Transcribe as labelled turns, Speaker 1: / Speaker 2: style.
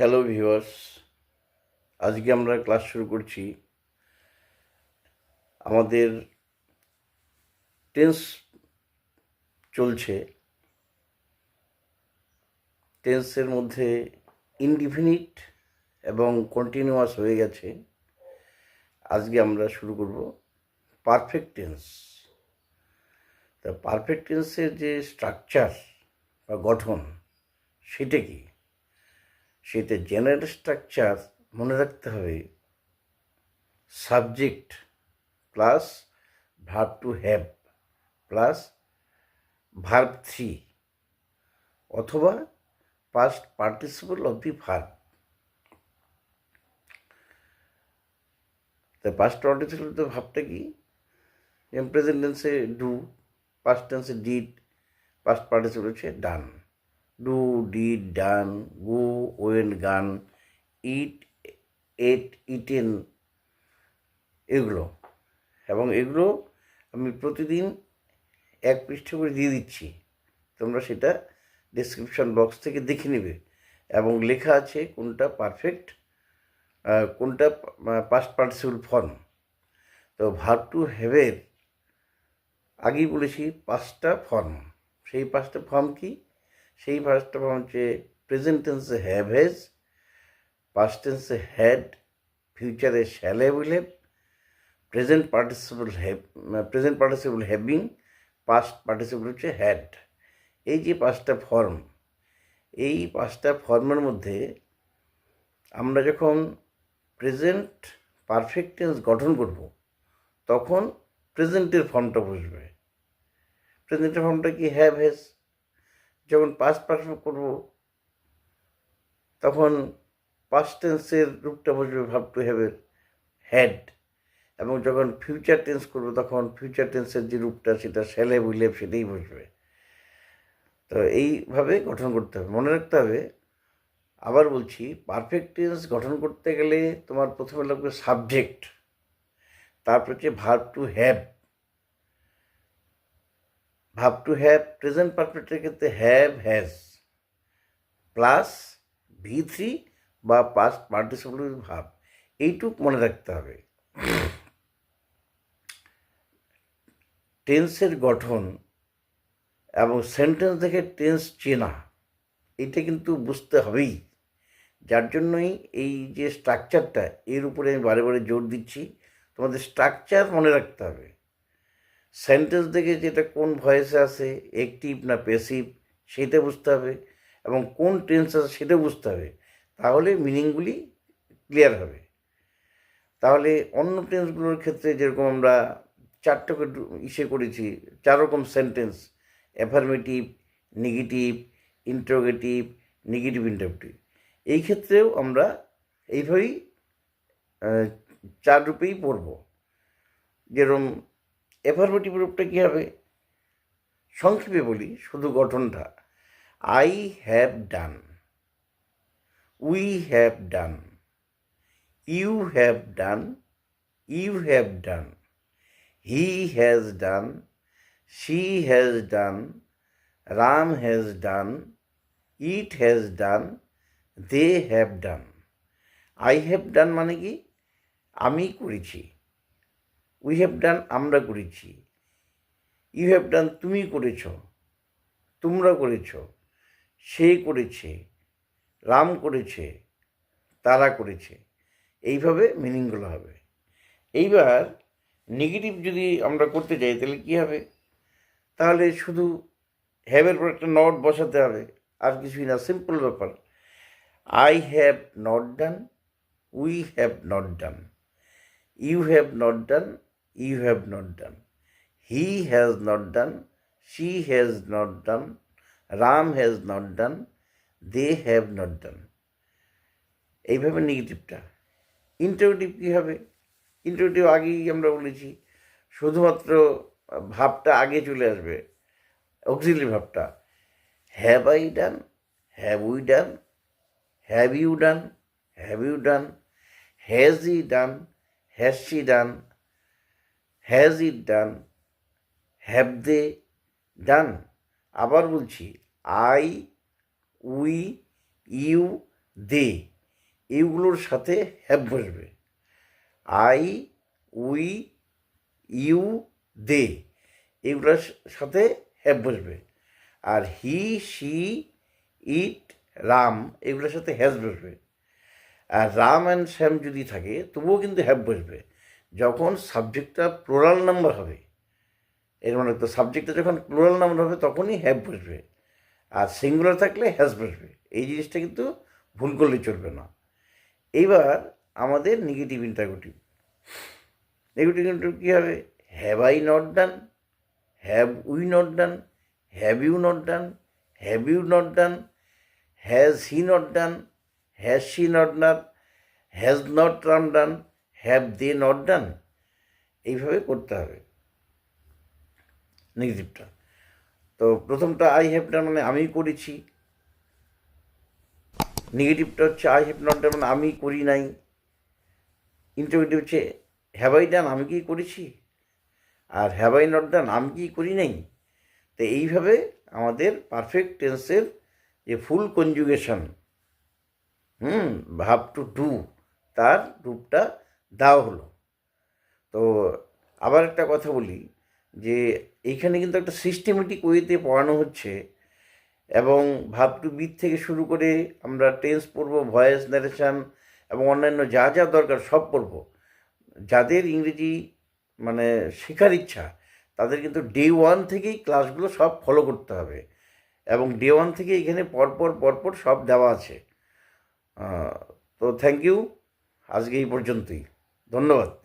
Speaker 1: Hello viewers আজকে আমরা class শুরু করছি। আমাদের টেন্স চলছে। টেন্সের মধ্যে ইনডিফিনিট এবং কন্টিনিউয়াস হয়ে গেছে। আজকে আমরা শুরু করব পারফেক্ট টেন্স তা পারফেক্ট টেন্সের যে স্ট্রাকচার বা গঠন, সেটা কি? সেটা জেনারেল স্ট্রাকচার মনে রাখতে হবে। Subject plus verb two have plus verb three অথবা past participle of the verb তা পাস্ট পার্টিসিপল তো ভাবটা কি? প্রেজেন্ট টেন্সে ডু পাস্ট টেন্সে ডিড পাস্ট পার্টিসিপল হচ্ছে done do did done, go went gone, eat, ate, eaten, এগুলো। এবং এগুলো আমি প্রতিদিন এক পৃষ্ঠা করে দিয়ে দিচ্ছি। তোমরা সেটা ডিসক্রিপশন বক্স থেকে দেখে নেবে। এবং লেখা আছে কোনটা পারফেক্ট কোনটা পাস্ট পার্টিসিপল ফর্ম তো ভার্ব টু হ্যাভের আগেই বলেছি পাঁচটা ফর্ম সেই পাঁচটা ফর্ম কি? সেই ফর্ম হচ্ছে প্রেজেন্ট টেন্সে হ্যাভ হ্যাজ পাস্ট টেন্সে হ্যাড ফিউচারে শ্যালে will have present participle have present participle having past participle হচ্ছে হ্যাড এই যে পাঁচটা ফর্ম এই পাঁচটা ফর্মের মধ্যে আমরা যখন প্রেজেন্ট পারফেক্ট টেন্স গঠন করব, তখন প্রেজেন্টের ফর্মটা বসবে। প্রেজেন্টের ফর্মটা কি? হ্যাভ হ্যাজ যখন পাস্ট পারফেক্ট করব, তখন পাস্ট টেন্সের রূপটা বসবে ভাব টু হ্যাভের হ্যাড এবং যখন ফিউচার টেন্স করব, তখন ফিউচার টেন্সের যে রূপটা, সেটা শ্যালে উইলেভ সেটাই বসবে। তো এইভাবে গঠন করতে হবে। মনে রাখতে হবে, আবার বলছি পারফেক্ট টেন্স গঠন করতে গেলে তোমার প্রথমে লাগবে সাবজেক্ট তারপর হচ্ছে verb two have verb two have present পারফেক্টের ক্ষেত্রে have has plus V three বা পাস্ট পার্টিসিপল ভাব এইটুক মনে রাখতে হবে। টেন্সের গঠন এবং সেন্টেন্স দেখে টেন্স চেনা, এটা কিন্তু বুঝতে হবেই। যার জন্যই এই যে স্ট্রাকচারটা এর উপরে আমি বারে বারে জোর দিচ্ছি। তোমাদের স্ট্রাকচার মনে রাখতে হবে। সেন্টেন্স দেখে যেটা কোন ভয়েসে আছে অ্যাক্টিভ না প্যাসিভ সেটা বুঝতে হবে এবং কোন টেন্স আছে সেটা বুঝতে হবে। তাহলে মিনিংগুলি ক্লিয়ার হবে। তাহলে অন্য টেন্সগুলোর ক্ষেত্রে যেরকম আমরা চারটে ইসে করেছি চার রকম sentence affirmative negative interrogative negative interrogative এই ক্ষেত্রেও আমরা এইভাবেই চার রূপেই পড়ব। যেরকম অ্যাফার্মেটিভ রূপটা কী হবে? সংক্ষেপে বলি, শুধু গঠনটা। I have done we have done you have done you have done he has done she has done Ram has done it has done they have done I have done মানে কি? আমি করেছি। উই হ্যাভ ডান আমরা করেছি। You have ডান তুমি করেছ। তোমরা করেছ। সে করেছে। রাম করেছে। তারা করেছে। এইভাবে মিনিংগুলো হবে। এইবার নেগেটিভ যদি আমরা করতে চাই তাহলে কী হবে? তাহলে শুধু হ্যাভের পর একটা নট বসাতে হবে। আর কিছুই না সিম্পল ব্যাপার। I have not done we have not done you have not done you have not done he has not done she has not done Ram has not done they have not done এইভাবে নেগেটিভটা ইন্টারোটিভ কী হবে? ইন্টারোটিভ আগেই আমরা বলেছি, শুধুমাত্র ভাবটা আগে চলে আসবে অক্সিলি ভাবটা। Have I done have we done have you done have you done has he done has she done has it done have they done আবার বলছি আই উই ইউ দে এইগুলোর সাথে হ্যাভ বসবে। আই উই ইউ দে এগুলোর সাথে have বসবে। আর he she ইট রাম এগুলোর সাথে হ্যাজ বসবে। আর রাম অ্যান্ড শ্যাম যদি থাকে, তবুও কিন্তু হ্যাভ বসবে। যখন সাবজেক্টটা প্লোরাল নাম্বার হবে, এর মানে তো সাবজেক্টটা যখন প্লোরাল নাম্বার হবে, তখনই হ্যাভ বসবে। আর সিঙ্গুলার থাকলে হ্যাজ বসবে। এই জিনিসটা কিন্তু ভুল করলে চলবে না। এইবার আমাদের নেগেটিভ ইন্টারগেটিভ নেগেটিভ ইন্টারগেটিভ কী হবে? Have I not done have we not done have you not done have you not done has he not done has she not done has not Ram done have they not done এইভাবে করতে হবে। নেগেটিভটা তো প্রথমটা I have done মানে আমি করেছি। নেগেটিভটা হচ্ছে I have not ডান মানে আমি করি নাই। ইন্টারভিউ হচ্ছে হ্যাভ আই ডান আমি কি করেছি? আর হ্যাভ আই নট ডান আমি কি করি নাই? তো এইভাবে আমাদের পারফেক্ট টেন্সের যে ফুল কনজুগেশন হুম, ভাব টু ডু তার রূপটা দেওয়া হলো। তো আবার একটা কথা বলি যে এইখানে কিন্তু একটা সিস্টেমেটিক ওয়েতে পড়ানো হচ্ছে এবং ভাব টু বিট থেকে শুরু করে আমরা টেন্স পড়ব ভয়েস ন্যারেশান এবং অন্যান্য যা যা দরকার সব পড়ব। যাদের ইংরেজি মানে শেখার ইচ্ছা, তাদের কিন্তু ডে ওয়ান থেকেই ক্লাসগুলো সব ফলো করতে হবে এবং ডে ওয়ান থেকে এখানে পরপর পরপর সব দেওয়া আছে। তো থ্যাংক ইউ আজকে এই পর্যন্তই। ধন্যবাদ।